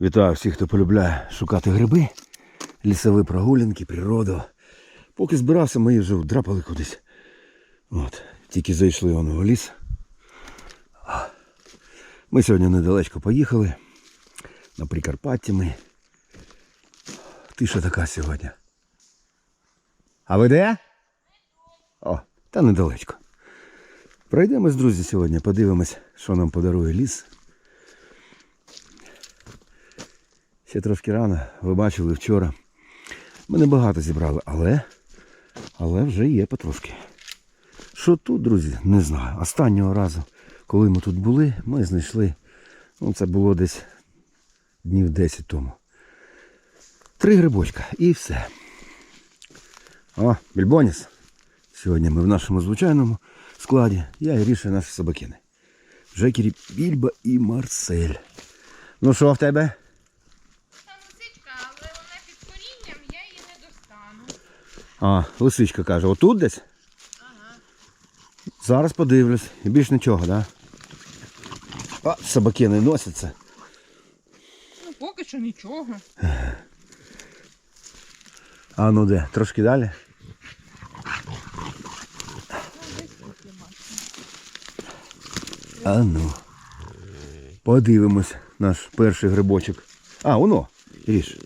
Вітаю всіх, хто полюбляє шукати гриби, лісові прогулянки, природу. Поки збирався, мої вже вдрапали кудись. От, тільки зайшли воно в ліс. Ми сьогодні недалечко поїхали. На Прикарпатті ми. Тиша така сьогодні. А ви де? О, та недалечко. Пройдемось, друзі, сьогодні, подивимось, що нам подарує ліс. Ще трошки рано, ви бачили вчора. Ми не багато зібрали, але, але вже є потрошки. Що тут, друзі, не знаю. Останнього разу, коли ми тут були, ми знайшли, ну це було десь днів 10 тому. Три грибочка і все. О, більбоніс. Сьогодні ми в нашому звичайному складі. Я і Ріша наші собакини. Жекері, Більба і Марсель. Ну що в тебе? Там лисичка, але вона під корінням, я її не достану. А, лисичка каже, отут десь? Ага. Зараз подивлюсь. І більш нічого, так? Да? А, собаки не носяться. Ну, поки що нічого. А ну де? Трошки далі. А ну. Подивимось наш перший грибочок. А, воно. Ріш.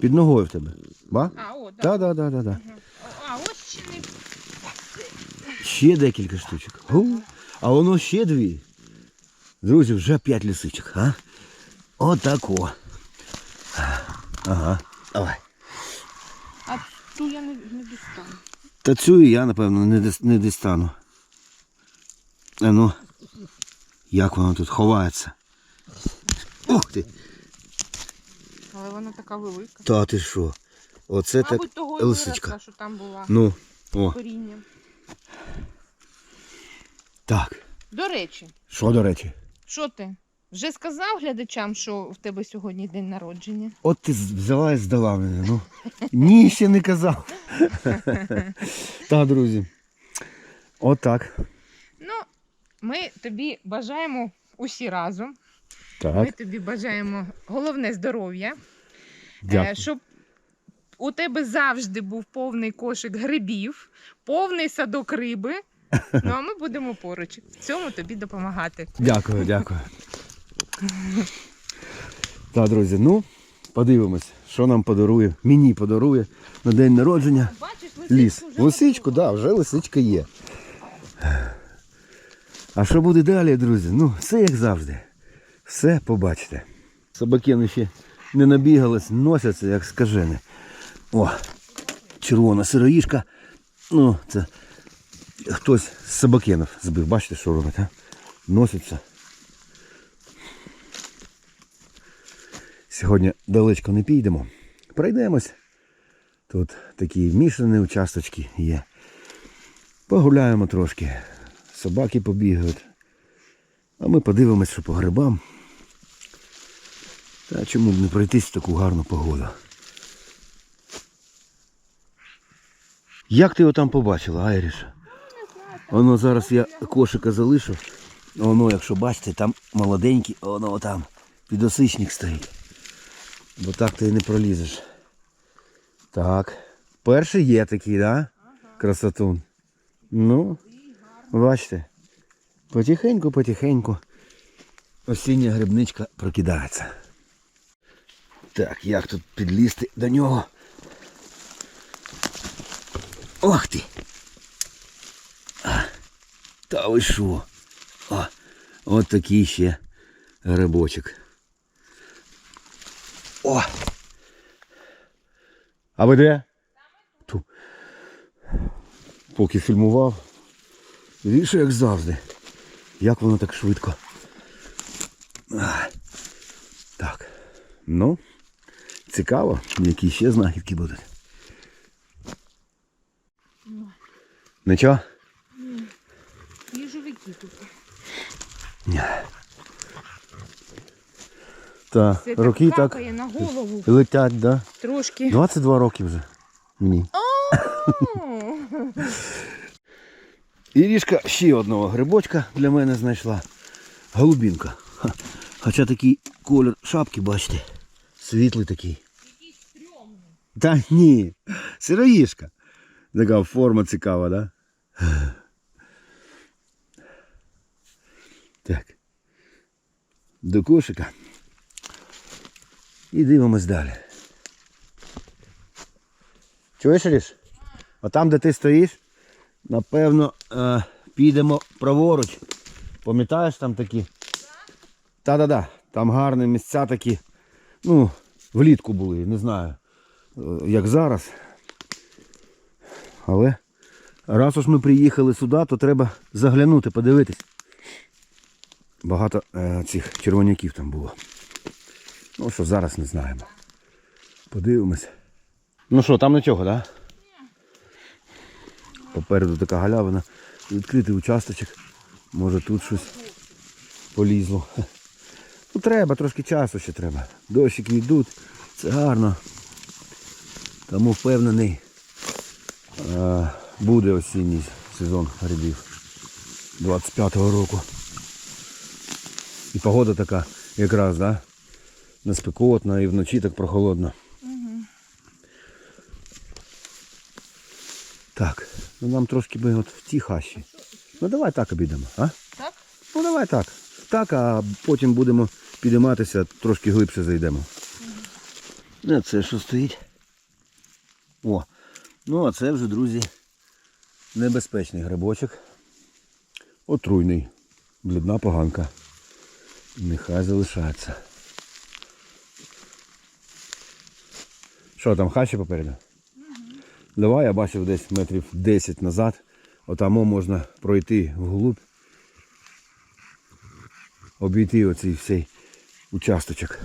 Під ногою в тебе. Ба? А, о, да. Так, так, так, так. Ага. А ось ще не Ще декілька штучок. А воно ще дві. Друзі, вже п'ять лисичок, а? Отако. Ага. Давай. А ту я не, не достану. Та цю і я, напевно, не, не дістану. А ну, як воно тут ховається. Ух ти! Але вона така велика. Та ти що? Оце так того і лисичка. виросла, що там була Ну, о, корінням. Так. До речі, Що до речі? що ти? Вже сказав глядачам, що в тебе сьогодні день народження? От ти з- взяла і здала мене. Ну. Ні, ще не казав. Так, друзі. Отак. Ну, ми тобі бажаємо усі разом. Ми Так. тобі бажаємо головне здоров'я. Е, Дякую. щоб у тебе завжди був повний кошик грибів, повний садок риби. Ну а ми будемо поруч в цьому тобі допомагати. Дякую, дякую. Так, друзі, ну, подивимось, що нам подарує, мені подарує на день народження Бачиш, ліс. Лисичку, так, да, вже лисичка є. А що буде далі, друзі? Ну, все як завжди. Все побачите. Собаки ще не набігались, носяться, як скажени. О, червона сироїшка. Ну, це хтось з собакенів збив. Бачите, що робить, а? Носиться. Сьогодні далечко не підемо. Пройдемось. Тут такі мішані участочки є. Погуляємо трошки. Собаки побігають. А ми подивимось, що по грибам. Та чому б не пройтись в таку гарну погоду. Як ти його там побачила, Айріш? Воно зараз я кошика залишу. Воно, якщо бачите, там молоденький, воно там підосичник стоїть. Бо так ти і не пролізеш. Так. Перший є такий, да? Красотун. Ну, бачите. Потихеньку, потихеньку. Осіння грибничка прокидається. Так, як тут підлізти до нього? Ох ти! Та ви що? О, от такий ще грибочок. О! А ви де? Ту. Поки фільмував. Більше як завжди. Як воно так швидко. Так. Ну, цікаво, які ще знахідки будуть. Нічого? Ні. Та, Це роки так так капає на голову летять, да? трошки. 22 роки вже. Мені. О, Ірішка ще одного грибочка для мене знайшла. Голубінка. Хоча такий колір шапки, бачите. світлий такий. Якийсь стрьомний. Та ні, сироїшка. Така форма цікава, да? Так. До кошика. І дивимось далі. Чуєш, Ріш? А там, де ти стоїш, напевно, е, підемо праворуч. Пам'ятаєш там такі? Та-да-да. Там гарні місця такі. Ну, влітку були, не знаю, е, як зараз. Але раз уж ми приїхали сюди, то треба заглянути, подивитись. Багато е, цих червоняків там було. Ну що, зараз не знаємо. Подивимось. Ну що, там нічого, так? Да? Попереду така галявина. Відкритий участочок. Може тут щось полізло. Ну треба, трошки часу ще треба. Дощики йдуть, це гарно. Тому впевнений, е, буде осінній сезон грибів 25-го року. І погода така якраз, да? Не спекотна і вночі так прохолодно. Так, ну нам трошки би от в ті хащі. Ну давай так обійдемо, а? Так? Ну давай так. Так, а потім будемо підійматися, трошки глибше зайдемо. А це що стоїть? О, ну а це вже, друзі, небезпечний грибочок. Отруйний. Блідна поганка. Нехай залишається. Що там, хащі попереду? Давай, я бачив десь метрів 10 назад. Отамо можна пройти вглуб обійти оцей цей участочок.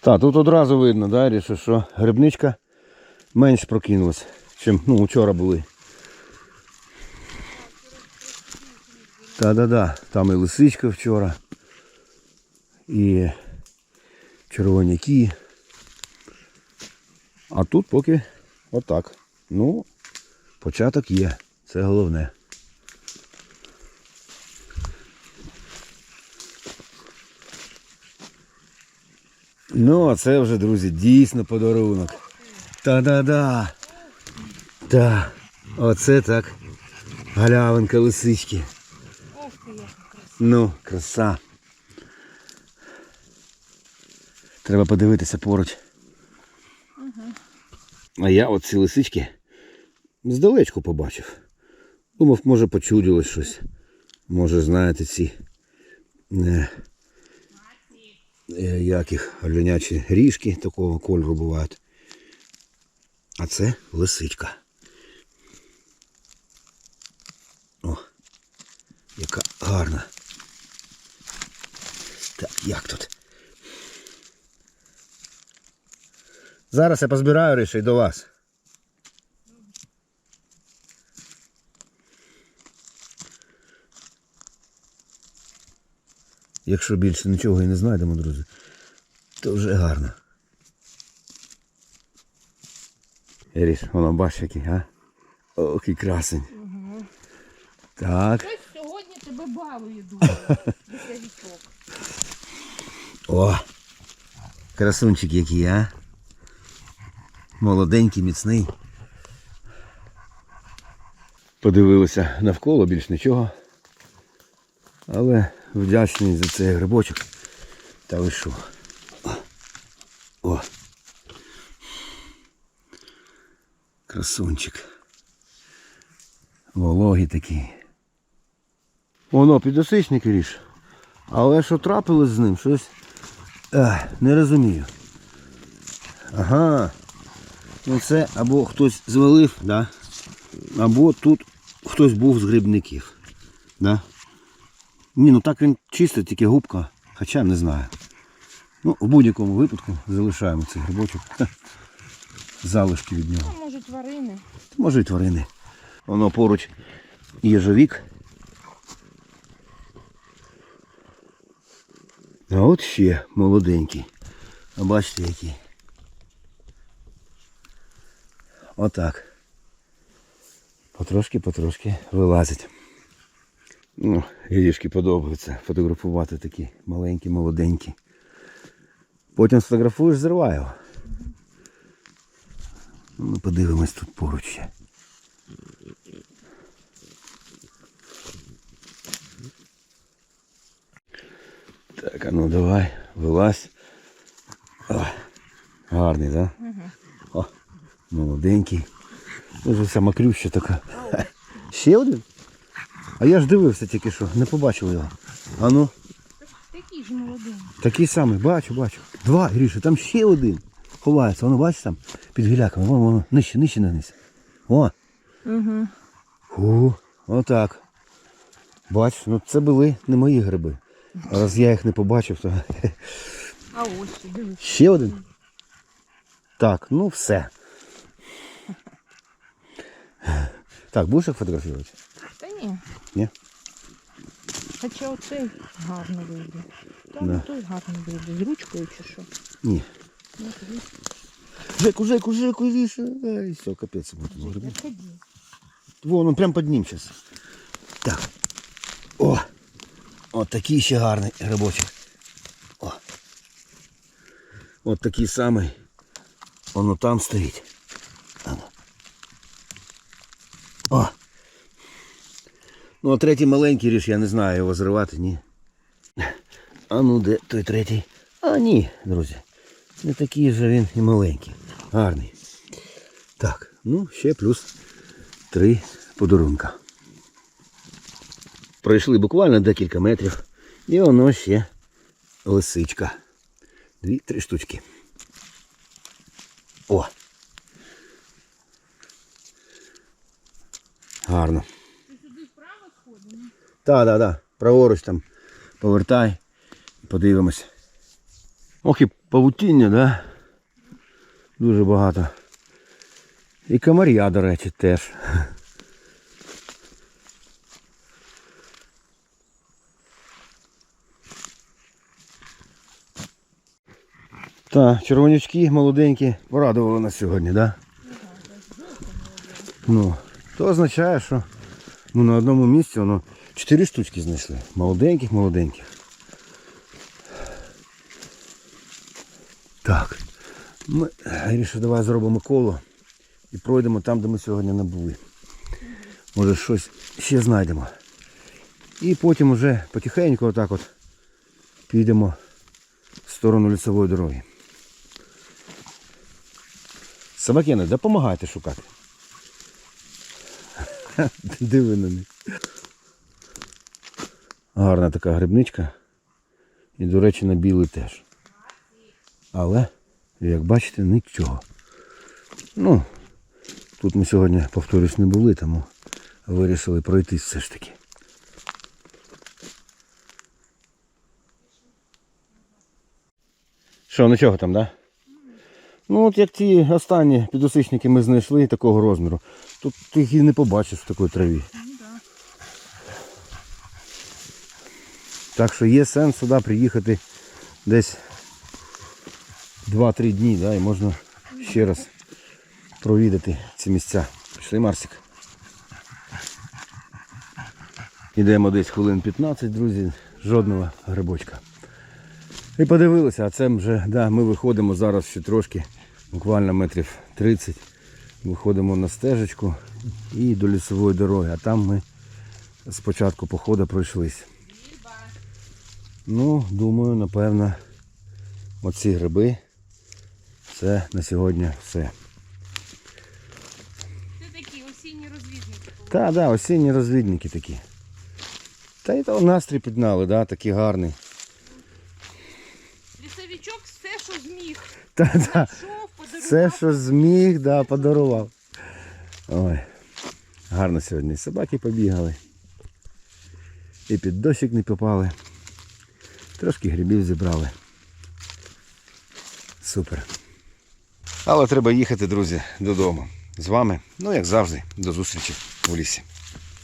Так, тут одразу видно, да, що грибничка менш прокинулась, чим ну, вчора були. Та-да-да, там і лисичка вчора, і червоняки. А тут поки отак. Ну, початок є, це головне. Ну, а це вже, друзі, дійсно подарунок. Та-да-да. Та. Оце так. Галявинка лисички. Ох ти, яка краса. Ну, краса. Треба подивитися поруч. А я оці лисички здалечку побачив. Думав, може почудилось щось. Може, знаєте, ці не, е, як їх оленячі ріжки такого кольору бувають. А це лисичка. О, яка гарна. Так, як тут? Зараз я позбираю ріші до вас. Якщо більше нічого і не знайдемо, друзі, то вже гарно. Ріш, воно бачиш який, а? Ох, і красень. Так. Хтось сьогодні тебе балує дуже. О! Красунчик який, а? Молоденький, міцний. Подивилися навколо, більш нічого. Але вдячний за цей грибочок. Та ви? О! Красунчик. Вологий такий. Воно, підосичник ріж. Але що трапилось з ним? Щось Ех, не розумію. Ага. Ну це або хтось звалив, да? або тут хтось був з грибників. Да? Ні, ну так він чисто, тільки губка, хоча не знаю. Ну, в будь-якому випадку залишаємо цей грибочок. Залишки від нього. Може, тварини. Може і тварини. Воно поруч їжовік. А от ще молоденький. А бачите який. Отак. Потрошки-потрошки вилазить. Ну, гірішки подобаються фотографувати такі маленькі, молоденькі. Потім сфотографуєш, зривай його. Ну, подивимось тут поруч ще. Так, а ну давай, вилазь. О, гарний, так? Да? О, молоденький. Дуже вся макрюща така. Ще один? А я ж дивився тільки що, не побачив його. А ну, Такий ж молодий. такий самий, бачу, бачу. Два, Гріша, там ще один. Ховається, воно бачиш там під гіляками, воно, воно, нижче, нижче нагнись. О, Угу. Фу, отак. Бач, ну це були не мої гриби. А Раз я їх не побачив, то. А ось ще, дивись. Ще один? Так, ну все. Так, будеш їх фотографувати? Та ні. Ні? Хоча оцей гарно вийде. Там Да. той гарно вийде. З ручкою чи що? Ні. Ну, тоді Жеку, Жеку, Жеку, Жеку. Ай, все, капець буде. гриби. ході. Вон, он прям под ним сейчас. Так. О! От такий ще гарний грибочок. О. От такий самий. Воно там стоїть. О! Ну, а третій маленький ріж, я не знаю його зривати, ні. А ну де той третій? А ні, друзі. Не такий же він і маленький. Гарний. Так, ну ще плюс три подарунка. Пройшли буквально декілька метрів. І воно ще лисичка. Дві-три штучки. О! Гарно. Так, так, так. Праворуч там повертай. Подивимось. Ох і павутіння, да? Дуже багато. І комар'я, до речі, теж. Так, червонячки молоденькі порадували нас сьогодні, так? Да? Ну, то означає, що ну, на одному місці воно чотири штучки знайшли. Молоденьких, молоденьких. Так. Ми вирішив, давай зробимо коло і пройдемо там, де ми сьогодні не були. Може щось ще знайдемо. І потім уже потихеньку отак от підемо в сторону лісової дороги. Собакени, допомагайте шукати. Диви на них. Гарна така грибничка. І, до речі, на білий теж. Але, як бачите, нічого. Ну, тут ми сьогодні, повторюсь, не були, тому вирішили пройтись все ж таки. Що, нічого там, да? Ну от як ті останні підосичники ми знайшли такого розміру. Тут ти їх і не побачиш в такій траві. Так що є сенс сюди приїхати десь 2-3 дні, да, і можна ще раз провідати ці місця. Пішли, Марсик. Йдемо десь хвилин 15, друзі, жодного грибочка. І подивилися, а це вже, да, ми виходимо зараз ще трошки, буквально метрів 30. Виходимо на стежечку і до лісової дороги, а там ми спочатку походу пройшлись. Ну, думаю, напевно, оці гриби це на сьогодні все. Це такі осінні розвідники. Та, да, осінні розвідники такі. Та й то настрій підняли, да, такий гарний. Лісовичок все, що зміг. Та, та, все, що зміг, да, подарував. Ой, гарно сьогодні. І собаки побігали. І під дощик не попали. Трошки грибів зібрали. Супер. Але треба їхати, друзі, додому. З вами, ну як завжди, до зустрічі в лісі.